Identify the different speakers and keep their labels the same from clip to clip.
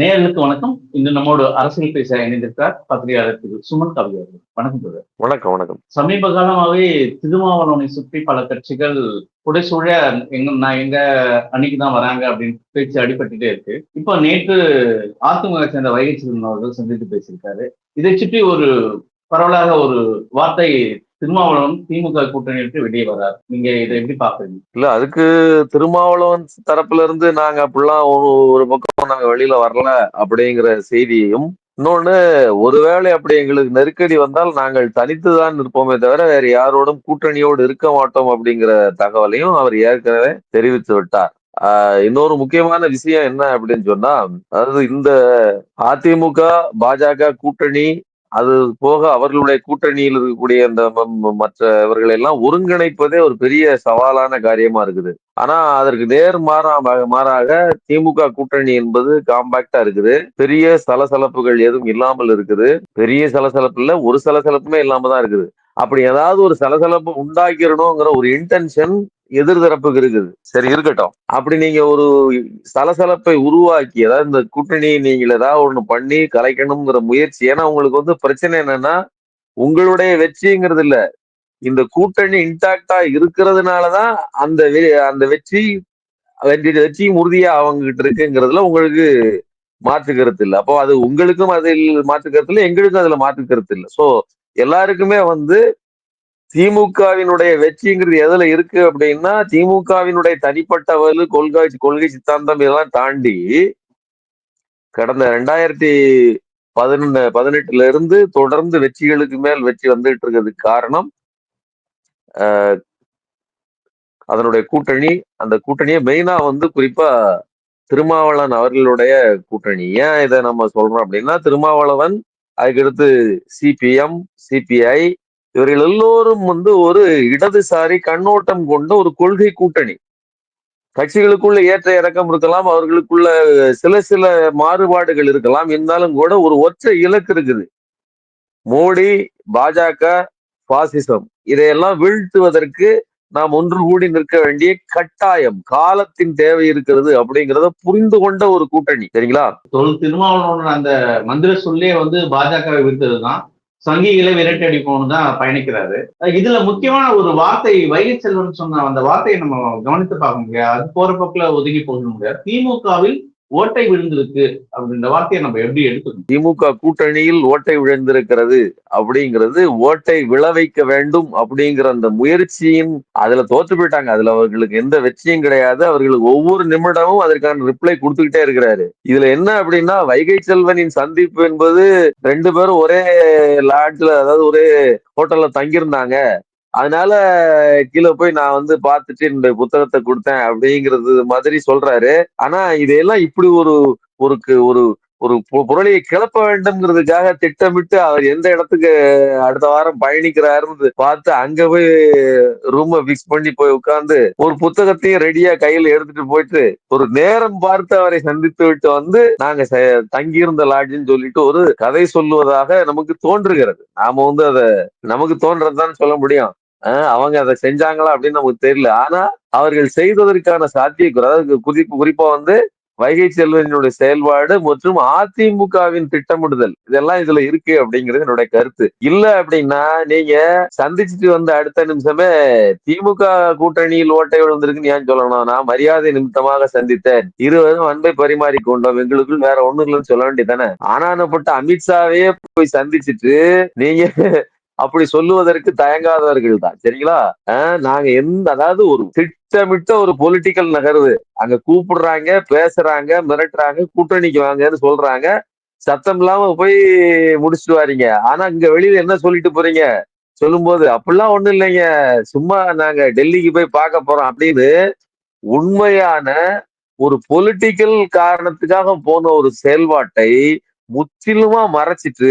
Speaker 1: நேர்களுக்கு வணக்கம். இன்று நம்மோடு அரசியல் பேச இணைந்திருக்கிறார் பத்திரிகையாளர் திரு சுமன் கவி அவர்கள். வணக்கம் பிரதர்
Speaker 2: வணக்கம் வணக்கம்.
Speaker 1: சமீப காலமாகவே திருமாவளவனை சுற்றி பல கட்சிகள் புடைசூழ எங்க நான் எங்க அன்னைக்கு தான் வராங்க அப்படின்னு பேச்சு அடிபட்டுட்டே இருக்கு. இப்போ நேற்று அதிமுக சேர்ந்த வைகை அவர்கள் சந்தித்து பேசியிருக்காரு. இதை சுற்றி ஒரு பரவலாக ஒரு வார்த்தை திருமாவளவன் திமுக கூட்டணி விட்டு வெளியே வரார். நீங்க இதை எப்படி பாக்குறீங்க
Speaker 2: இல்ல அதுக்கு திருமாவளவன் தரப்புல இருந்து நாங்க அப்படிலாம் ஒரு ஒரு பக்கம் நாங்க வெளியில வரல அப்படிங்கிற செய்தியையும் இன்னொன்னு ஒருவேளை அப்படி எங்களுக்கு நெருக்கடி வந்தால் நாங்கள் தனித்துதான் இருப்போமே தவிர வேற யாரோடும் கூட்டணியோடு இருக்க மாட்டோம் அப்படிங்கிற தகவலையும் அவர் ஏற்கனவே தெரிவித்து விட்டார். ஆஹ் இன்னொரு முக்கியமான விஷயம் என்ன அப்படின்னு சொன்னா அதாவது இந்த அதிமுக பாஜக கூட்டணி அது போக அவர்களுடைய கூட்டணியில் இருக்கக்கூடிய அந்த மற்றவர்கள் எல்லாம் ஒருங்கிணைப்பதே ஒரு பெரிய சவாலான காரியமா இருக்குது. ஆனா அதற்கு நேர் மாறா மாறாக திமுக கூட்டணி என்பது காம்பாக்டா இருக்குது. பெரிய சலசலப்புகள் எதுவும் இல்லாமல் இருக்குது. பெரிய சலசலப்பு இல்ல ஒரு சலசலப்புமே இல்லாம தான் இருக்குது. அப்படி ஏதாவது ஒரு சலசலப்பு உண்டாக்கிடணுங்கிற ஒரு இன்டென்ஷன் எதிர்தரப்புக்கு இருக்குது. சரி இருக்கட்டும். அப்படி நீங்க ஒரு சலசலப்பை உருவாக்கி அதாவது இந்த கூட்டணி நீங்கள் ஏதாவது ஒண்ணு பண்ணி கலைக்கணுங்கிற முயற்சி ஏன்னா உங்களுக்கு வந்து பிரச்சனை என்னன்னா உங்களுடைய வெற்றிங்கிறது இல்ல. இந்த கூட்டணி இன்டாக்டா இருக்கிறதுனாலதான் அந்த அந்த வெற்றி வெற்றியும் உறுதியா அவங்க கிட்ட இருக்குங்கிறதுல உங்களுக்கு மாற்று கருத்து இல்லை. அப்போ அது உங்களுக்கும் அதில் மாற்று கருத்து இல்லை எங்களுக்கும் அதுல மாற்று கருத்து இல்லை. சோ எல்லாருக்குமே வந்து திமுகவினுடைய வெற்றிங்கிறது எதுல இருக்கு அப்படின்னா திமுகவினுடைய தனிப்பட்ட வலு கொள்கை கொள்கை சித்தாந்தம் இதெல்லாம் தாண்டி கடந்த ரெண்டாயிரத்தி பதினொன்னு பதினெட்டுல இருந்து தொடர்ந்து வெற்றிகளுக்கு மேல் வெற்றி வந்துட்டு இருக்கிறதுக்கு காரணம் அதனுடைய கூட்டணி அந்த கூட்டணியை மெயினா வந்து குறிப்பா திருமாவளவன் அவர்களுடைய கூட்டணி. ஏன் இதை நம்ம சொல்றோம் அப்படின்னா திருமாவளவன் அதுக்கடுத்து சிபிஎம் சிபிஐ இவர்கள் எல்லோரும் வந்து ஒரு இடதுசாரி கண்ணோட்டம் கொண்ட ஒரு கொள்கை கூட்டணி. கட்சிகளுக்குள்ள ஏற்ற இறக்கம் இருக்கலாம் அவர்களுக்குள்ள சில சில மாறுபாடுகள் இருக்கலாம் இருந்தாலும் கூட ஒரு ஒற்றை இலக்கு இருக்குது. மோடி பாஜக பாசிசம் இதையெல்லாம் வீழ்த்துவதற்கு நாம் ஒன்று கூடி நிற்க வேண்டிய கட்டாயம் காலத்தின் தேவை இருக்கிறது அப்படிங்கிறத புரிந்து கொண்ட ஒரு கூட்டணி சரிங்களா?
Speaker 1: திருமாவளவன் அந்த மந்திர சொல்லே வந்து பாஜகவை விருத்தது தான் சங்கிகளை விரட்டி அடிப்போம்னு தான் பயணிக்கிறாரு. இதுல முக்கியமான ஒரு வார்த்தை வைகை செல்வன் சொன்ன அந்த வார்த்தையை நம்ம கவனித்து பார்க்க முடியாது. அது போற பக்கம் ஒதுங்கி போக முடியாது. திமுகவில் ஓட்டை விழுந்திருக்கு அப்படின்ற வார்த்தையை நம்ம எப்படி எடுத்துக்கணும்?
Speaker 2: திமுக கூட்டணியில் ஓட்டை விழுந்திருக்கிறது அப்படிங்கிறது ஓட்டை விளைவிக்க வேண்டும் அப்படிங்கிற அந்த முயற்சியும் அதுல தோற்று போயிட்டாங்க. அதுல அவர்களுக்கு எந்த வெற்றியும் கிடையாது. அவர்களுக்கு ஒவ்வொரு நிமிடமும் அதற்கான ரிப்ளை கொடுத்துக்கிட்டே இருக்கிறாரு. இதுல என்ன அப்படின்னா வைகை செல்வனின் சந்திப்பு என்பது ரெண்டு பேரும் ஒரே லாட்ஜ்ல அதாவது ஒரே ஹோட்டல்ல தங்கியிருந்தாங்க. அதனால கீழே போய் நான் வந்து பார்த்துட்டு என்னுடைய புத்தகத்தை கொடுத்தேன் அப்படிங்கிறது மாதிரி சொல்றாரு. ஆனா இதையெல்லாம் இப்படி ஒரு ஒரு ஒரு ஒரு புரளியை கிளப்ப வேண்டும்ங்கிறதுக்காக திட்டமிட்டு அவர் எந்த இடத்துக்கு அடுத்த வாரம் பயணிக்கிறாருன்னு பார்த்து அங்க போய் ரூம பிக்ஸ் பண்ணி போய் உட்கார்ந்து ஒரு புத்தகத்தையும் ரெடியா கையில எடுத்துட்டு போயிட்டு ஒரு நேரம் பார்த்து அவரை சந்தித்து விட்டு வந்து நாங்க தங்கியிருந்த லாட்ஜின்னு சொல்லிட்டு ஒரு கதை சொல்லுவதாக நமக்கு தோன்றுகிறது. நாம வந்து அதை நமக்கு தோன்றதுதான் சொல்ல முடியும். அவங்க அதை செஞ்சாங்களா அப்படின்னு நமக்கு தெரியல. ஆனா அவர்கள் செய்ததற்கான சாத்தியக்குறை அதாவது குறிப்பு குறிப்பா வந்து வைகை செல்வனுடைய செயல்பாடு மற்றும் அதிமுகவின் திட்டமிடுதல் இதெல்லாம் இதுல இருக்கு அப்படிங்கிறது என்னுடைய கருத்து. இல்ல அப்படின்னா நீங்க சந்திச்சுட்டு வந்த அடுத்த நிமிஷமே திமுக கூட்டணியில் ஓட்டை விழுந்திருக்குன்னு ஏன் சொல்லணும்? நான் மரியாதை நிமித்தமாக சந்தித்தேன். இருவரும் அன்பை பரிமாறிக்கொண்டோம். எங்களுக்குள் வேற ஒண்ணு இல்லைன்னு சொல்ல வேண்டியதானே ஆனானப்பட்ட அமித்ஷாவே போய் சந்திச்சுட்டு நீங்க அப்படி சொல்லுவதற்கு தயங்காதவர்கள் தான். சரிங்களா? நாங்க எந்த அதாவது ஒரு திட்டமிட்ட ஒரு பொலிட்டிக்கல் நகர்வு. அங்க கூப்பிடுறாங்க பேசுறாங்க மிரட்டுறாங்க கூட்டணிக்கு வாங்கன்னு சொல்றாங்க. சத்தம் இல்லாம போய் முடிச்சுட்டு வாரீங்க. ஆனா இங்க வெளியில என்ன சொல்லிட்டு போறீங்க? சொல்லும் போது அப்படிலாம் ஒண்ணும் இல்லைங்க. சும்மா நாங்க டெல்லிக்கு போய் பார்க்க போறோம் அப்படின்னு உண்மையான ஒரு பொலிட்டிக்கல் காரணத்துக்காக போன ஒரு செயல்பாட்டை முற்றிலுமா மறைச்சிட்டு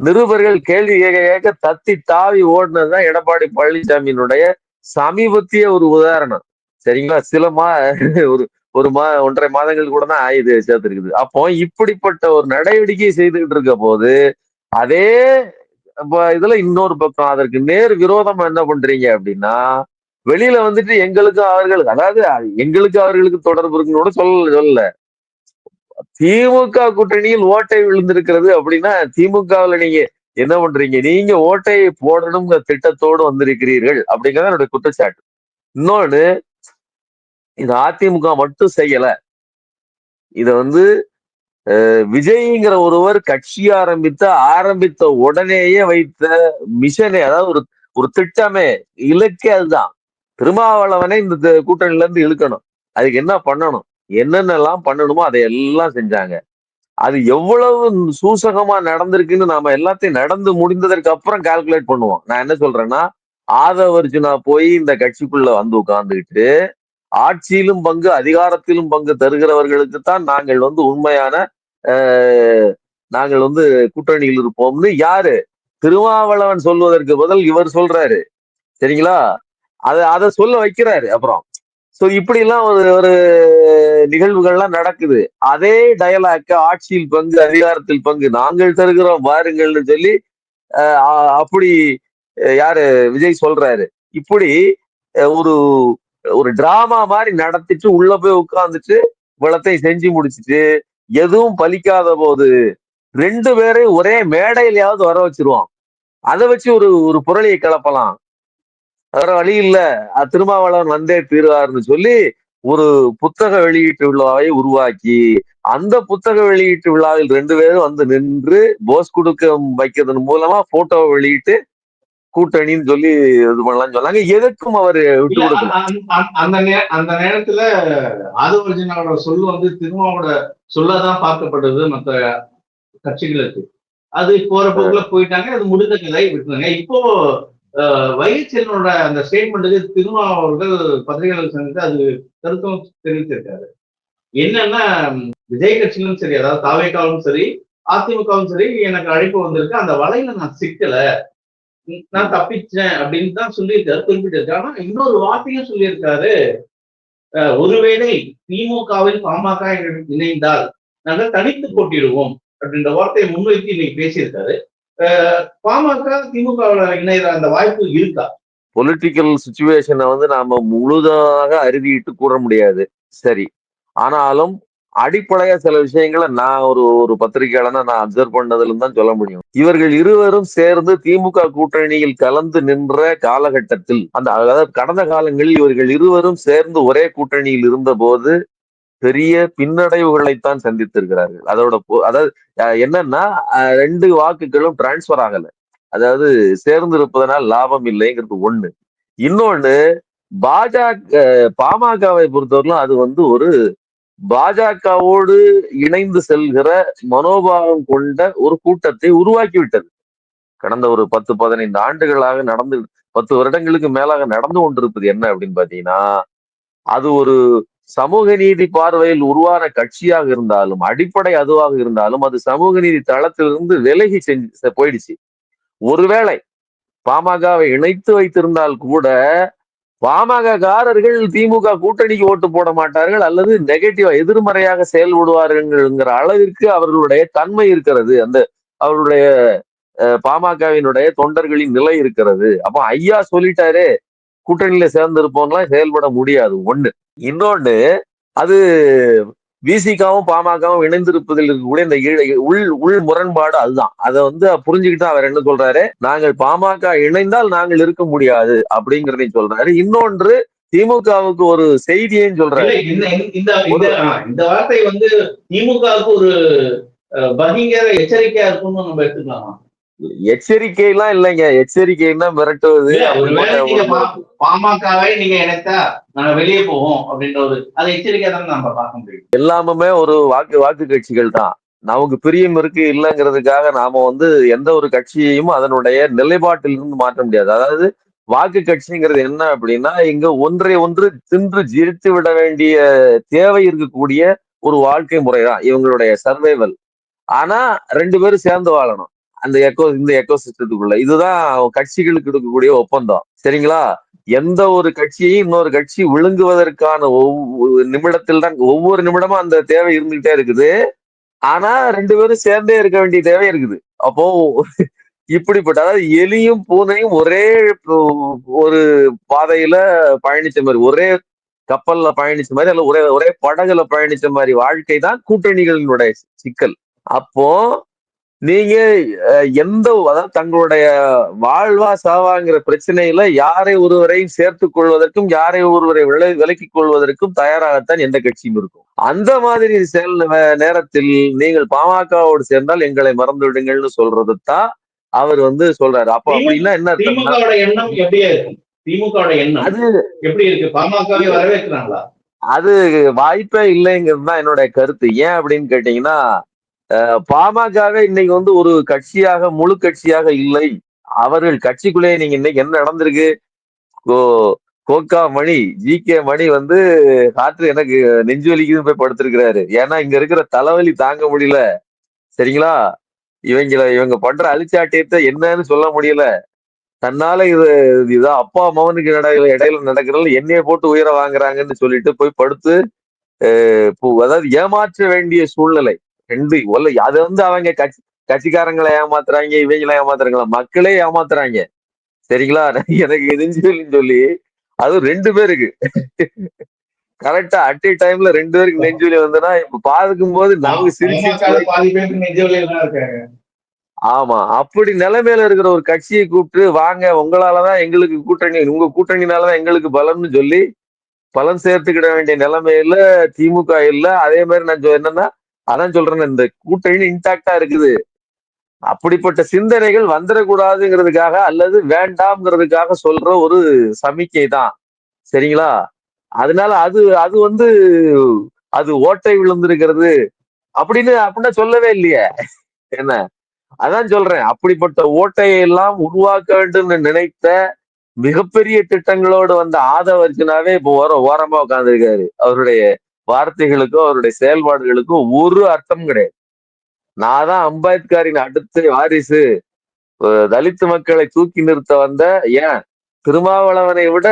Speaker 2: நிருபர்கள் கேள்வி கேட்க கேட்க தத்தி தாவி ஓடினதுதான் எடப்பாடி பழனிசாமியினுடைய சமீபத்திய ஒரு உதாரணம். சரிங்களா? சில மா ஒரு ஒரு மா ஒன்றரை மாதங்கள் கூட தான் ஆயுது சேர்த்துருக்குது. அப்போ இப்படிப்பட்ட ஒரு நடவடிக்கை செய்துகிட்டு இருக்க போது அதே இதுல இன்னொரு பக்கம் அதற்கு நேர் விரோதமா என்ன பண்றீங்க அப்படின்னா வெளியில வந்துட்டு எங்களுக்கு அவர்களுக்கு அதாவது எங்களுக்கு அவர்களுக்கு தொடர்பு இருக்குன்னு கூட சொல்ல சொல்லல. திமுக கூட்டணியில் ஓட்டை விழுந்திருக்கிறது அப்படின்னா திமுகவுல நீங்க என்ன பண்றீங்க? நீங்க ஓட்டையை போடணுங்கிற திட்டத்தோடு வந்திருக்கிறீர்கள் அப்படிங்கறது என்னுடைய குற்றச்சாட்டு. இன்னொன்னு இது அதிமுக மட்டும் செய்யல. இத வந்து விஜய்ங்கிற ஒருவர் கட்சி ஆரம்பித்த ஆரம்பித்த உடனேயே வைத்த மிஷனே அதாவது ஒரு ஒரு திட்டமே இலக்கே அதுதான். திருமாவளவனை இந்த கூட்டணியில இருந்து இழுக்கணும். அதுக்கு என்ன பண்ணணும்? என்னென்னலாம் பண்ணணுமோ அதை எல்லாம் செஞ்சாங்க. அது எவ்வளவு சூசகமா நடந்திருக்குன்னு நாம எல்லாத்தையும் நடந்து முடிந்ததற்கு அப்புறம் கால்குலேட் பண்ணுவோம். நான் என்ன சொல்றேன்னா ஆதவர்ஜுனா போய் இந்த கட்சிக்குள்ள வந்து உட்கார்ந்துக்கிட்டு ஆட்சியிலும் பங்கு அதிகாரத்திலும் பங்கு தருகிறவர்களுக்கு தான் நாங்கள் வந்து உண்மையான நாங்கள் வந்து கூட்டணியில் இருப்போம்னு யாரு? திருமாவளவன் சொல்வதற்கு பதில் இவர் சொல்றாரு. சரிங்களா? அத அதை சொல்ல வைக்கிறாரு அப்புறம். ஸோ இப்படிலாம் ஒரு ஒரு நிகழ்வுகள்லாம் நடக்குது. அதே டயலாக்க ஆட்சியில் பங்கு அதிகாரத்தில் பங்கு. நாங்கள் தருகிறோம் வாருங்கள்னு சொல்லி அப்படி யாரு விஜய் சொல்றாரு. இப்படி ஒரு ஒரு டிராமா மாதிரி நடத்திட்டு உள்ள போய் உட்கார்ந்துட்டு இவ்வளத்தையும் செஞ்சு முடிச்சிட்டு எதுவும் பலிக்காத போது ரெண்டு பேரையும் ஒரே மேடையிலையாவது வர வச்சிருவோம் அதை வச்சு ஒரு ஒரு புரளியை கிளப்பலாம். வேற வழி இல்ல. திருமாவளவன் வந்தே தீருவார்னு சொல்லி ஒரு புத்தக வெளியீட்டு விழாவை உருவாக்கி அந்த புத்தக வெளியீட்டு விழாவில் ரெண்டு பேரும் வந்து நின்று போஸ் கொடுக்க வைக்கிறதன் மூலமா போட்டோ வெளியிட்டு கூட்டணின்னு சொல்லி இது பண்ணலாம்னு சொன்னாங்க. எதுக்கும் அவர் விட்டு கொடுக்கல.
Speaker 1: அந்த அந்த நேரத்துல ஆதவர்ஜுனாவோட சொல்லு வந்து திருமாவோட சொல்லதான் பார்க்கப்பட்டது மற்ற கட்சிகளுக்கு. அது போற போக்குல போயிட்டாங்க அது முடிந்த கதை விட்டுருங்க. இப்போ வைஎஸ்எல்லோட அந்த ஸ்டேட்மெண்ட்டுக்கு திருமாவர்கள் பத்திரிகையாளர் சந்தித்து அது கருத்தும் தெரிவித்திருக்காரு. என்னன்னா விஜய் கட்சியிலும் சரி அதாவது தாவேக்காவும் சரி அதிமுகவும் சரி எனக்கு அழைப்பு வந்திருக்கு. அந்த வலையில நான் சிக்கல. நான் தப்பிச்சேன் அப்படின்னு தான் சொல்லியிருக்காரு குறிப்பிட்டிருக்காரு. ஆனா இன்னொரு வார்த்தையும் சொல்லியிருக்காரு. ஒருவேளை திமுகவில் பாமக இணைந்தால் நாங்கள் தனித்து போட்டிடுவோம் அப்படின்ற வார்த்தையை முன்வைத்து இன்னைக்கு பேசியிருக்காரு. பாமக திமுக இணைகிற அந்த வாய்ப்பு இருக்கா?
Speaker 2: பொலிட்டிக்கல் சுச்சுவேஷனை வந்து நாம முழுதாக அறுதிட்டு கூற முடியாது. சரி. ஆனாலும் அடிப்படையா சில விஷயங்களை நான் ஒரு ஒரு பத்திரிகையாளனா நான் அப்சர்வ் பண்ணதுல தான் சொல்ல முடியும். இவர்கள் இருவரும் சேர்ந்து திமுக கூட்டணியில் கலந்து நின்ற காலகட்டத்தில் அந்த அதாவது கடந்த காலங்களில் இவர்கள் இருவரும் சேர்ந்து ஒரே கூட்டணியில் இருந்த போது பெரிய பின்னடைவுகளைத்தான் சந்தித்திருக்கிறார்கள். அதோட அதாவது அஹ், என்னன்னா ரெண்டு வாக்குகளும் டிரான்ஸ்பர் ஆகல. அதாவது சேர்ந்து இருப்பதனால் லாபம் இல்லைங்கிறது ஒண்ணு. இன்னொன்னு பாஜக பாமகவை பொறுத்தவரையிலும் அது வந்து ஒரு பாஜகவோடு இணைந்து செல்கிற மனோபாவம் கொண்ட ஒரு கூட்டத்தை உருவாக்கி விட்டது கடந்த ஒரு பத்து பதினைந்து ஆண்டுகளாக நடந்து பத்து வருடங்களுக்கு மேலாக நடந்து கொண்டிருப்பது என்ன அப்படின்னு பாத்தீங்கன்னா அது ஒரு சமூக நீதி பார்வையில் உருவான கட்சியாக இருந்தாலும் அடிப்படை அதுவாக இருந்தாலும் அது சமூக நீதி தளத்திலிருந்து விலகி செஞ்சு போயிடுச்சு. ஒருவேளை பாமகவை இணைத்து வைத்திருந்தால் கூட பாமக காரர்கள் திமுக கூட்டணிக்கு ஓட்டு போட மாட்டார்கள் அல்லது நெகட்டிவா எதிர்மறையாக செயல்படுவார்கள்ங்கிற அளவிற்கு அவர்களுடைய தன்மை இருக்கிறது. அந்த அவருடைய அஹ், பாமகவினுடைய தொண்டர்களின் நிலை இருக்கிறது. அப்ப ஐயா சொல்லிட்டாரே கூட்டணியில சேர்ந்திருப்போம்லாம் செயல்பட முடியாது. ஒண்ணு. இன்னொன்னு அது விசிகாவும் பாமகவும் இணைந்திருப்பதில் இருக்கக்கூடிய இந்த உள் உள் முரண்பாடு அதுதான். அதை வந்து புரிஞ்சுக்கிட்டு அவர் என்ன சொல்றாரு? நாங்கள் பாமக இணைந்தால் நாங்கள் இருக்க முடியாது அப்படிங்கறதையும் சொல்றாரு. இன்னொன்று திமுகவுக்கு ஒரு செய்தியையும் சொல்றாரு.
Speaker 1: இந்த வார்த்தை வந்து திமுகவுக்கு ஒரு பகிங்கர எச்சரிக்கையா இருக்கும்னு நம்ம எடுத்துக்கலாமா?
Speaker 2: எச்சரிக்கை எல்லாம் இல்லைங்க. எச்சரிக்கைன்னா மிரட்டுவது.
Speaker 1: பாமகவை நீங்க இணைத்தா நாங்க வெளியே போவோம் அப்படின்ற ஒரு அதை எச்சரிக்கையா தான் நம்ம பார்க்க முடியும்.
Speaker 2: எல்லாமுமே ஒரு வாக்கு வாக்கு கட்சிகள் தான். நமக்கு பிரியம் இருக்கு இல்லைங்கிறதுக்காக நாம வந்து எந்த ஒரு கட்சியையும் அதனுடைய நிலைப்பாட்டிலிருந்து மாற்ற முடியாது. அதாவது வாக்கு கட்சிங்கிறது என்ன அப்படின்னா இங்க ஒன்றை ஒன்று தின்று ஜிரித்து விட வேண்டிய தேவை இருக்கக்கூடிய ஒரு வாழ்க்கை முறைதான் இவங்களுடைய சர்வைவல் ஆனா ரெண்டு பேரும் சேர்ந்து வாழணும். அந்த எக்கோ இந்த எக்கோ சிஸ்டத்துக்குள்ள இதுதான் கட்சிகளுக்கு இருக்கக்கூடிய ஒப்பந்தம். சரிங்களா? எந்த ஒரு கட்சியையும் இன்னொரு கட்சி விழுங்குவதற்கான ஒவ்வொரு நிமிடத்தில் தான் ஒவ்வொரு நிமிடமும் அந்த தேவை இருந்துகிட்டே இருக்குது. ஆனா ரெண்டு பேரும் சேர்ந்தே இருக்க வேண்டிய தேவை இருக்குது. அப்போ இப்படிப்பட்ட அதாவது எலியும் பூனையும் ஒரே ஒரு பாதையில பயணிச்ச மாதிரி ஒரே கப்பல்ல பயணிச்ச மாதிரி அல்ல ஒரே ஒரே படகுல பயணிச்ச மாதிரி வாழ்க்கை தான் கூட்டணிகளினுடைய சிக்கல். அப்போ நீங்க எந்த அதாவது தங்களுடைய வாழ்வா சாவாங்கிற பிரச்சனையில யாரை ஒருவரையும் சேர்த்துக் கொள்வதற்கும் யாரை ஒருவரை விலை விலக்கிக் கொள்வதற்கும் தயாராகத்தான் எந்த கட்சியும் இருக்கும். அந்த மாதிரி செயல் நேரத்தில் நீங்கள் பாமகவோடு சேர்ந்தால் எங்களை மறந்து விடுங்கள்னு சொல்றது தான் அவர் வந்து சொல்றாரு. அப்போ அப்படின்னா என்ன
Speaker 1: எண்ணம் எப்படியா இருக்கும் எண்ணம்
Speaker 2: அது
Speaker 1: எப்படி இருக்கு? பாமகவை வரவேற்கிறாங்களா?
Speaker 2: அது வாய்ப்பே இல்லைங்கிறது தான் என்னுடைய கருத்து. ஏன் அப்படின்னு கேட்டீங்கன்னா பாமகவே இன்னைக்கு வந்து ஒரு கட்சியாக முழு கட்சியாக இல்லை. அவர்கள் கட்சிக்குள்ளேயே நீங்க இன்னைக்கு என்ன நடந்திருக்கு? கோ கோகா மணி ஜி கே மணி வந்து காற்று எனக்கு நெஞ்சு வலிக்குதுன்னு போய் படுத்திருக்கிறாரு. ஏன்னா இங்க இருக்கிற தலைவலி தாங்க முடியல. சரிங்களா? இவங்கள இவங்க பண்ற அழிச்சாட்டியத்தை என்னன்னு சொல்ல முடியல. தன்னால இது இதுதான் அப்பா மகனுக்கு இடையில இடையில நடக்கிறதுல என்னைய போட்டு உயிரை வாங்குறாங்கன்னு சொல்லிட்டு போய் படுத்து அதாவது ஏமாற்ற வேண்டிய சூழ்நிலை. ரெண்டு ஒல்ல அது வந்து அவங்க கட்சி கட்சிக்காரங்களை ஏமாத்துறாங்க இவங்களை ஏமாத்துறாங்களா? மக்களே ஏமாத்துறாங்க. சரிங்களா? எனக்கு நெஞ்சுவலின்னு சொல்லி அதுவும் ரெண்டு பேருக்கு. கரெக்டா அட் டைம்ல ரெண்டு பேருக்கு நெஞ்சுவலி வந்துன்னா இப்ப பார்க்கும் போது நமக்கு சிரிச்சு ஆமா. அப்படி நிலைமையில இருக்கிற ஒரு கட்சியை கூப்பிட்டு வாங்க உங்களாலதான் எங்களுக்கு கூட்டணி உங்க கூட்டணினாலதான் எங்களுக்கு பலம்னு சொல்லி பலன் சேர்த்துக்கிட வேண்டிய நிலைமையில திமுக இல்ல. அதே மாதிரி நான் என்னன்னா அதான் சொல்றேன் இந்த கூட்டணி இன்டாக்டா இருக்குது. அப்படிப்பட்ட சிந்தனைகள் வந்துடக்கூடாதுங்கிறதுக்காக அல்லது வேண்டாம்ங்கிறதுக்காக சொல்ற ஒரு சமிக்கை தான். சரிங்களா? அதனால அது அது வந்து அது ஓட்டை விழுந்திருக்கிறது. அப்படின்னு அப்படின்னா சொல்லவே இல்லையே. என்ன? அதான் சொல்றேன் அப்படிப்பட்ட ஓட்டையை எல்லாம் உருவாக்க வேண்டும்னு நினைத்த மிகப்பெரிய திட்டங்களோடு வந்த ஆதவர்ஜுனாவே இப்போ ஓர ஓரமா உட்காந்துருக்காரு அவருடைய வார்த்தைகளுக்கும் அவருடைய செயல்பாடுகளுக்கும் ஒரு அர்த்தம் கிடையாது. நான் தான் அம்பேத்கரின் அடுத்த வாரிசு. தலித்து மக்களை தூக்கி நிறுத்த வந்த ஏன்? திருமாவளவனை விட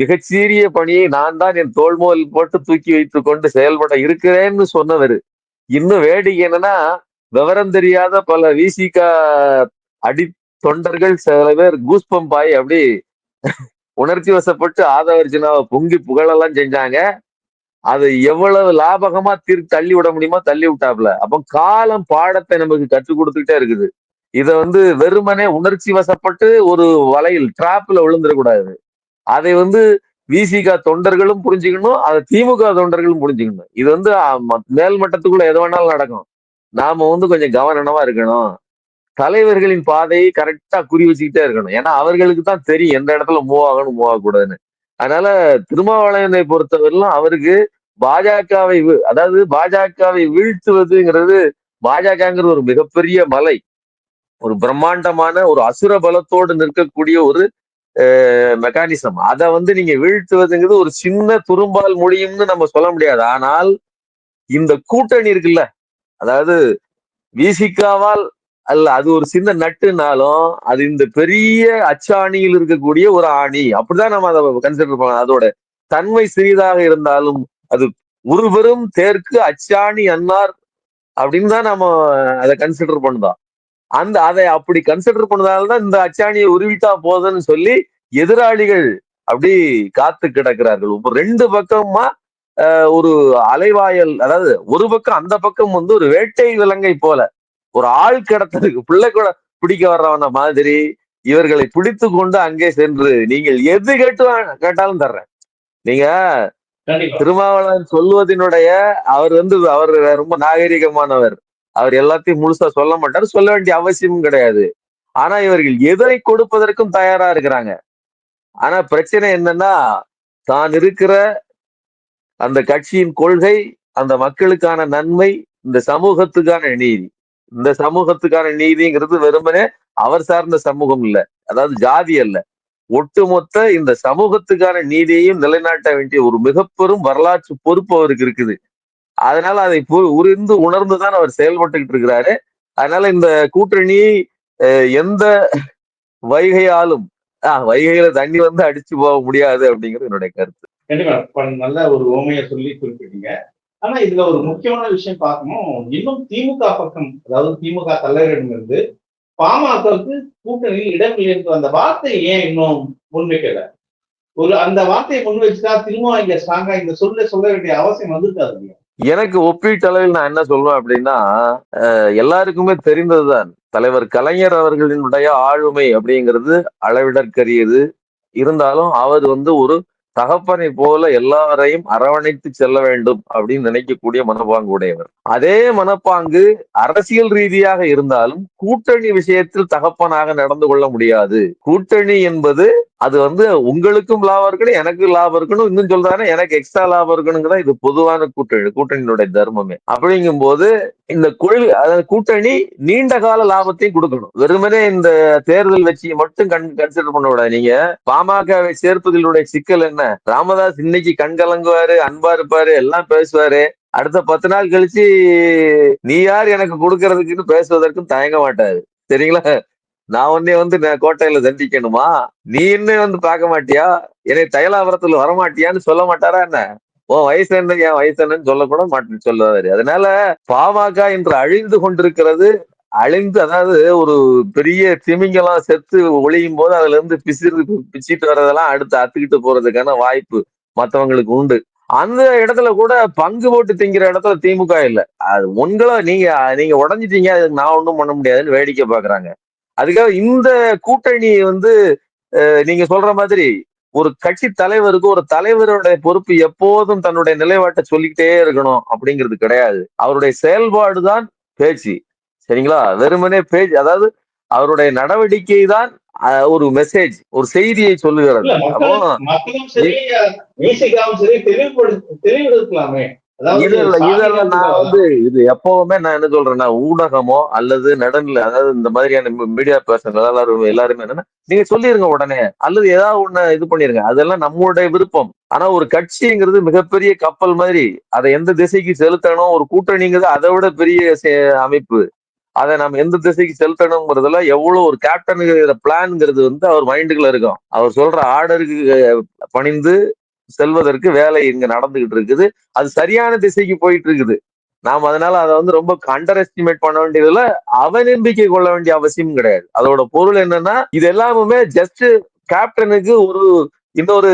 Speaker 2: மிகச்சீரிய பணியை நான் தான் என் தோல்மோல் போட்டு தூக்கி வைத்து கொண்டு செயல்பட இருக்கிறேன்னு சொன்னவர். இன்னும் வேடிக்கை என்னன்னா விவரம் தெரியாத பல விசிக அடி தொண்டர்கள் சில பேர் கூஸ்பம்ப் அப்படி உணர்ச்சி வசப்பட்டு ஆதவர்ஜினாவை பொங்கி புகழெல்லாம் செஞ்சாங்க. அது எவ்வளவு லாபகமா தீர் தள்ளி விட முடியுமோ தள்ளி விட்டாப்ல அப்போ காலம் பாடத்தை நமக்கு கற்றுக் கொடுத்துக்கிட்டே இருக்குது. இதை வந்து வெறுமனே உணர்ச்சி வசப்பட்டு ஒரு வலையில் டிராப்ல விழுந்துடக்கூடாது. அதை வந்து விசிக தொண்டர்களும் புரிஞ்சுக்கணும் அதை திமுக தொண்டர்களும் புரிஞ்சுக்கணும். இது வந்து மேல்மட்டத்துக்குள்ள மேல் எது வேணாலும் நடக்கும். நாம வந்து கொஞ்சம் கவனமா இருக்கணும். தலைவர்களின் பாதையை கரெக்டா குறி வச்சுக்கிட்டே இருக்கணும். ஏன்னா அவர்களுக்கு தான் தெரியும் எந்த இடத்துல மூவ் ஆகணும் மூவ் ஆகக்கூடாதுன்னு. அதனால திருமாவளவனை பொறுத்தவரையிலும் அவருக்கு பாஜகவை அதாவது பாஜகவை வீழ்த்துவதுங்கிறது பாஜகங்கிறது ஒரு மிகப்பெரிய மலை. ஒரு பிரம்மாண்டமான ஒரு அசுர பலத்தோடு நிற்கக்கூடிய ஒரு மெக்கானிசம் அதை வந்து நீங்க வீழ்த்துவதுங்கிறது ஒரு சின்ன துரும்பால் முடியும்னு நம்ம சொல்ல முடியாது. ஆனால் இந்த கூட்டணி இருக்குல்ல அதாவது விசிகாவால் அல்ல அது ஒரு சின்ன நட்டுனாலும் அது இந்த பெரிய அச்சாணியில் இருக்கக்கூடிய ஒரு ஆணி. அப்படிதான் நம்ம அதை கன்சிடர் பண்ணலாம். அதோட தன்மை சிறிதாக இருந்தாலும் அது ஒருவரும் தேர்க்கு அச்சாணி அன்னார் அப்படின்னு தான் நம்ம அதை கன்சிடர் பண்ணுதோம் அந்த அதை அப்படி கன்சிடர் பண்ணதால தான் இந்த அச்சாணியை உருவிட்டா போதுன்னு சொல்லி எதிராளிகள் அப்படி காத்து கிடக்கிறார்கள். ரெண்டு பக்கமா ஆஹ், ஒரு அலைவாயல் அதாவது ஒரு பக்கம் அந்த பக்கம் வந்து ஒரு வேட்டை விலங்கை போல ஒரு ஆள் கடத்தலுக்கு பிள்ளை கூட பிடிக்க வர்றவன மாதிரி இவர்களை பிடித்து கொண்டு அங்கே சென்று நீங்கள் எது கேட்டு கேட்டாலும் தர்றேன். நீங்க திருமாவளவன் சொல்வதனுடைய அவர் வந்து அவர் ரொம்ப நாகரிகமானவர். அவர் எல்லாத்தையும் முழுசா சொல்ல மாட்டார் சொல்ல வேண்டிய அவசியமும் கிடையாது. ஆனா இவர்கள் எதை கொடுப்பதற்கும் தயாரா இருக்கிறாங்க. ஆனா பிரச்சனை என்னன்னா தான் இருக்கிற அந்த கட்சியின் கொள்கை அந்த மக்களுக்கான நன்மை இந்த சமூகத்துக்கான நீதி. இந்த சமூகத்துக்கான நீதிங்கிறது வெறுமனே அவர் சார்ந்த சமூகம் இல்ல. அதாவது ஜாதி அல்ல. ஒட்டுமொத்த இந்த சமூகத்துக்கான நீதியையும் நிலைநாட்ட வேண்டிய ஒரு மிக பெரும் வரலாற்று பொறுப்பு அவருக்கு இருக்குது. அதனால அதை உறிந்து உரிந்து உணர்ந்துதான் அவர் செயல்பட்டுக்கிட்டு இருக்கிறாரு. அதனால இந்த கூட்டணி எந்த வைகையாலும் ஆஹ் வைகையில தண்ணி வந்து அடிச்சு போக முடியாது அப்படிங்கிறது என்னுடைய கருத்து.
Speaker 1: கண்டிப்பா. நல்ல ஒரு ஓமையை சொல்லி குறிப்பிட்டீங்க. ஆனா இதுல ஒரு முக்கியமான விஷயம் பார்க்கணும். இன்னும் திமுக பக்கம் அதாவது திமுக தலைவரிடமிருந்து பாமகவுக்கு கூட்டணியில் இடம் இல்லை அந்த வார்த்தை ஏன் இன்னும் முன்வைக்கல? ஒரு அந்த வார்த்தையை முன் வச்சுட்டா திரும்ப இங்க ஸ்ட்ராங்கா இந்த சொல்ல சொல்ல வேண்டிய அவசியம் வந்திருக்காது
Speaker 2: எனக்கு ஒப்பீட்டளவில் நான் என்ன சொல்லுவேன் அப்படின்னா அஹ், எல்லாருக்குமே தெரிந்ததுதான். தலைவர் கலைஞர் அவர்களினுடைய ஆளுமை அப்படிங்கிறது அளவிடற்கரியது. இருந்தாலும் அவர் வந்து ஒரு தகப்பனை போல எல்லாரையும் அரவணைத்து செல்ல வேண்டும் அப்படின்னு நினைக்கக்கூடிய மனப்பாங்கு உடையவர். அதே மனப்பாங்கு அரசியல் ரீதியாக இருந்தாலும் கூட்டணி விஷயத்தில் தகப்பனாக நடந்து கொள்ள முடியாது. கூட்டணி என்பது அது வந்து உங்களுக்கும் லாபம் இருக்கணும் எனக்கும் லாபம் இருக்கணும். இன்னும் சொல்றாங்கன்னா எனக்கு எக்ஸ்ட்ரா லாபம் இருக்கணுங்கிறதா இது பொதுவான கூட்டணி கூட்டணியினுடைய தர்மமே. அப்படிங்கும் போது இந்த கொள்கை அதாவது கூட்டணி நீண்ட கால லாபத்தையும் கொடுக்கணும். வெறுமனே இந்த தேர்தல் வெற்றியை மட்டும் கண் கன்சிடர் பண்ண விடாது நீங்க பாமகவை சேர்ப்பதிலுடைய சிக்கல் என்ன? ராமதாஸ் இன்னைக்கு கண் கலங்குவாரு அன்பா இருப்பாரு எல்லாம் பேசுவாரு. அடுத்த பத்து நாள் கழிச்சு நீ யார் எனக்கு கொடுக்கறதுக்குன்னு பேசுவதற்கும் தயங்க மாட்டாரு. சரிங்களா? நான் உன்னை வந்து கோட்டையில தண்டிக்கணுமா? நீ என்ன வந்து பார்க்க மாட்டியா? என்னை தைலாபுரத்துல வரமாட்டியான்னு சொல்ல மாட்டாரா என்ன? உன் வயசு என்ன? என் வயசு என்னன்னு சொல்லக்கூட மாட்டேன்னு சொல்லுவாரு. அதனால பாமக இன்று அழிந்து கொண்டிருக்கிறது. அழிந்து அதாவது ஒரு பெரிய திமிங்கெல்லாம் செத்து ஒளியும் போது அதுல இருந்து பிசிறு பிச்சிட்டு வர்றதெல்லாம் அடுத்து அத்துக்கிட்டு போறதுக்கான வாய்ப்பு மத்தவங்களுக்கு உண்டு. அந்த இடத்துல கூட பங்கு போட்டு திங்கிற இடத்துல திமுக இல்ல. அது உங்களை நீங்க நீங்க உடஞ்சிட்டீங்க. அதுக்கு நான் ஒன்றும் பண்ண முடியாதுன்னு வேடிக்கை பாக்குறாங்க. அதுக்காக இந்த கூட்டணி வந்து நீங்க சொல்ற மாதிரி ஒரு கட்சி தலைவருக்கு ஒரு தலைவருடைய பொறுப்பு எப்போதும் தன்னுடைய நிலைப்பாட்டை சொல்லிக்கிட்டே இருக்கணும் அப்படிங்கிறது கிடையாது. அவருடைய செயல்பாடு தான் பேச்சு. சரிங்களா? வெறுமனே பேச்சு அதாவது அவருடைய நடவடிக்கை தான் ஒரு மெசேஜ் ஒரு செய்தியை சொல்லுகிறது. அப்போ இதெல்லாம் நான் வந்து இது எப்பவுமே நான் என்ன சொல்றேன்னா ஊடகமோ அல்லது நடுநிலை அதாவது இந்த மாதிரியான மீடியா பர்சன் எல்லாரும் எல்லாருமே என்னன்னா நீங்க சொல்லிருங்க உடனே. அல்லது ஏதாவது ஒண்ணு இது பண்ணிருங்க. அதெல்லாம் நம்மளுடைய விருப்பம். ஆனா ஒரு கட்சிங்கிறது மிகப்பெரிய கப்பல் மாதிரி அதை எந்த திசைக்கு செலுத்தணும் ஒரு கூட்டணிங்கிறது அதை விட பெரிய அமைப்பு. அதை நம்ம எந்த திசைக்கு செலுத்தணுங்கிறதுல எவ்வளவு ஒரு கேப்டனுங்கிற பிளான்ங்கிறது வந்து அவர் மைண்டுக்குள்ள இருக்கும். அவர் சொல்ற ஆர்டருக்கு பணிந்து செல்வதற்கு வேலை இங்க நடந்துகிட்டு இருக்குது. அது சரியான திசைக்கு போயிட்டு இருக்குது நாம் அதனால அதை வந்து ரொம்ப அண்டர் எஸ்டிமேட் பண்ண வேண்டியதுல அவநம்பிக்கை கொள்ள வேண்டிய அவசியம் கிடையாது. அதோட பொருள் என்னன்னா இது எல்லாமே ஜஸ்ட் கேப்டனுக்கு ஒரு இன்னொரு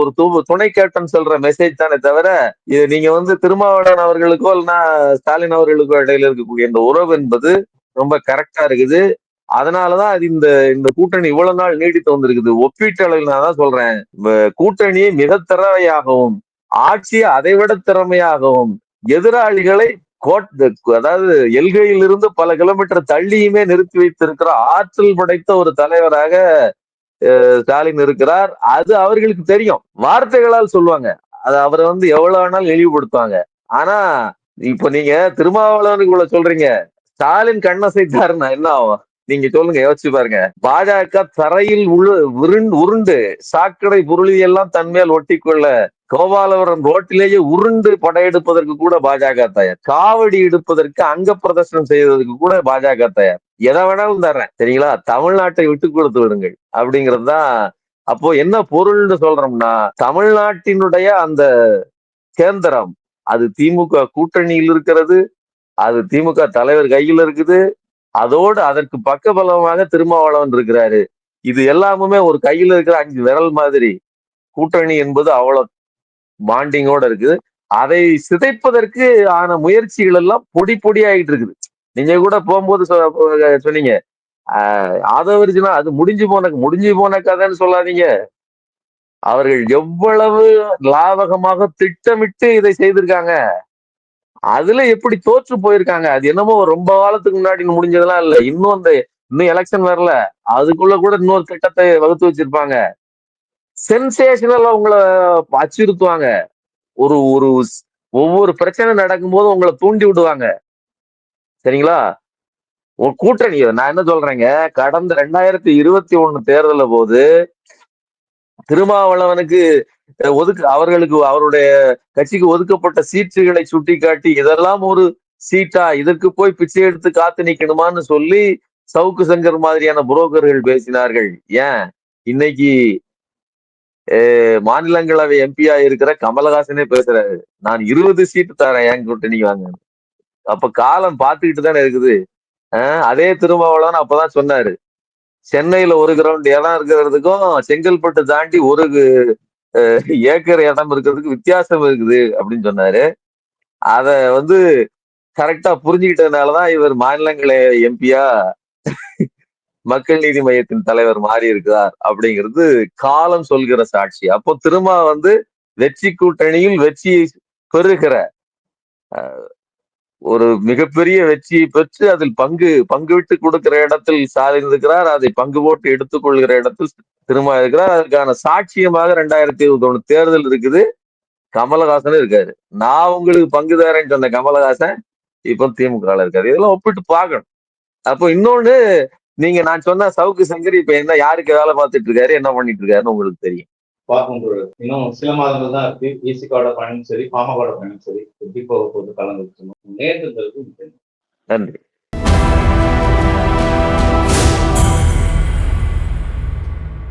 Speaker 2: ஒரு துணை கேப்டன் சொல்ற மெசேஜ் தானே தவிர இது நீங்க வந்து திருமாவளவன் அவர்களுக்கோ இல்லைன்னா ஸ்டாலின் அவர்களுக்கோ இடையில இருக்கக்கூடிய இந்த உறவு என்பது ரொம்ப கரெக்டா இருக்குது. அதனாலதான் அது இந்த இந்த கூட்டணி இவ்வளவு நாள் நீடித்து வந்திருக்குது. ஒப்பீட்டளவில் நான் தான் சொல்றேன். கூட்டணி கூட்டணியை மிக திறமையாகவும் ஆட்சியை அதைவிட திறமையாகவும் எதிராளிகளை கோட் அதாவது எல்கையில் இருந்து பல கிலோமீட்டர் தள்ளியுமே நிறுத்தி வைத்திருக்கிற ஆற்றல் படைத்த ஒரு தலைவராக ஸ்டாலின் இருக்கிறார். அது அவர்களுக்கு தெரியும். வார்த்தைகளால் சொல்லுவாங்க. அது அவரை வந்து எவ்வளவு வேணாலும் இழிவுபடுத்துவாங்க. ஆனா இப்ப நீங்க திருமாவளவனுக்கு இவ்வளவு சொல்றீங்க. ஸ்டாலின் கண்ணசைத்தாருன்னா என்ன ஆகும்? நீங்க சொல்லுங்க யோசிச்சு பாருங்க. பாஜக தரையில் உழு உருண்டு உருண்டு சாக்கடை பொருளி எல்லாம் தன்மையால் ஒட்டிக்கொள்ள கோபாலபுரம் ரோட்டிலேயே உருண்டு படையெடுப்பதற்கு கூட பாஜக தயார். காவடி எடுப்பதற்கு அங்க பிரதர்சனம் செய்வதற்கு கூட பாஜக தயார். எதை வேணாலும் தர்றேன். சரிங்களா? தமிழ்நாட்டை விட்டு கொடுத்து விடுங்கள். அப்படிங்கிறது தான் அப்போ என்ன பொருள்னு சொல்றோம்னா தமிழ்நாட்டினுடைய அந்த கேந்திரம் அது திமுக கூட்டணியில் இருக்கிறது அது திமுக தலைவர் கையில் இருக்குது அதோடு அதற்கு பக்கபலமாக திருமாவளவன் இருக்கிறாரு. இது எல்லாமுமே ஒரு கையில இருக்கிற அஞ்சு விரல் மாதிரி. கூட்டணி என்பது அவ்வளவு பாண்டிங்கோட இருக்குது. அதை சிதைப்பதற்கு ஆன முயற்சிகள் எல்லாம் பொடி பொடி ஆகிட்டு இருக்குது. நீங்க கூட போகும்போது சொ- சொன்னீங்க. ஆஹ் ஆதவரிஜினா அது முடிஞ்சு போன முடிஞ்சு போன கதைன்னு சொல்லாதீங்க. அவர்கள் எவ்வளவு லாபகமாக திட்டமிட்டு இதை செய்திருக்காங்க. அதுல எப்படி தோற்று போயிருக்காங்க? அது என்னமோ ரொம்ப காலத்துக்கு முன்னாடி முடிஞ்சதெல்லாம் இல்ல. இன்னும் அந்த இன்னும் எலெக்ஷன் வரல. அதுக்குள்ள கூட இன்னொரு திட்டத்தை வகுத்து வச்சிருப்பாங்க. சென்சேஷனலா உங்களை அச்சுறுத்துவாங்க. ஒரு ஒரு ஒவ்வொரு பிரச்சனை நடக்கும்போது உங்களை தூண்டி விடுவாங்க. சரிங்களா? ஒரு கூட்டணி நான் என்ன சொல்றேங்க? கடந்த ரெண்டாயிரத்தி இருபத்தி ஒண்ணு தேர்தல போது திருமாவளவனுக்கு ஒதுக்கு அவர்களுக்கு அவருடைய கட்சிக்கு ஒதுக்கப்பட்ட சீட்டுகளை சுட்டிக்காட்டி இதெல்லாம் ஒரு சீட்டா? இதற்கு போய் பிச்சை எடுத்து காத்து நிக்கணுமான்னு சொல்லி சவுக்கு சங்கர் மாதிரியான புரோக்கர்கள் பேசினார்கள். ஏன்? இன்னைக்கு மாநிலங்களவை எம்பியா இருக்கிற கமலஹாசனே பேசுறாரு. நான் இருபது சீட்டு தரேன் என் கூட்டணிக்கு வாங்க. அப்ப காலம் பார்த்துக்கிட்டு தானே இருக்குது. அதே திருமாவளவன் அப்பதான் சொன்னாரு. சென்னையில ஒரு கிரவுண்ட் இடம் இருக்கிறதுக்கும் செங்கல்பட்டு தாண்டி ஒரு ஏக்கர் இடம் இருக்கிறதுக்கு வித்தியாசம் இருக்குது அப்படின்னு சொன்னாரு. அத வந்து கரெக்டா புரிஞ்சுக்கிட்டதுனாலதான் இவர் மாநிலங்களவை எம்பியா மக்கள் நீதி மையத்தின் தலைவர் மாறி இருக்கிறார் அப்படிங்கிறது காலம் சொல்கிற சாட்சி. அப்போ திரும்ப வந்து வெற்றி கூட்டணியில் வெற்றியை பெறுகிற ஒரு மிகப்பெரிய வெற்றியை பெற்று அதில் பங்கு பங்கு விட்டு கொடுக்கிற இடத்தில் ஸ்டாலின் இருக்கிறார் அதை பங்கு போட்டு எடுத்துக்கொள்கிற இடத்தில் திரும்ப இருக்கிறார். அதுக்கான சாட்சியமாக ரெண்டாயிரத்தி இருபத்தி ஒண்ணு தேர்தல் இருக்குது. கமலஹாசன் இருக்காரு. நான் உங்களுக்கு பங்கு தரேன்னு சொன்ன கமலஹாசன் இப்போ திமுக இருக்காரு. இதெல்லாம் ஒப்பிட்டு பார்க்கணும். அப்போ இன்னொன்னு நீங்க நான் சொன்ன சவுக்கு சங்கரி இப்ப என்ன யாருக்கு வேலை பார்த்துட்டு இருக்காரு என்ன பண்ணிட்டு இருக்காருன்னு உங்களுக்கு தெரியும்.
Speaker 1: பார்க்கும் பொழுது இன்னும் சில மாதங்கள் தான் இருக்கு. இசிகாவோட பயணம் சரி பாமகோட பயணம் சரி எப்படி போக போகுது கலந்து நேர்ந்தது
Speaker 2: நன்றி.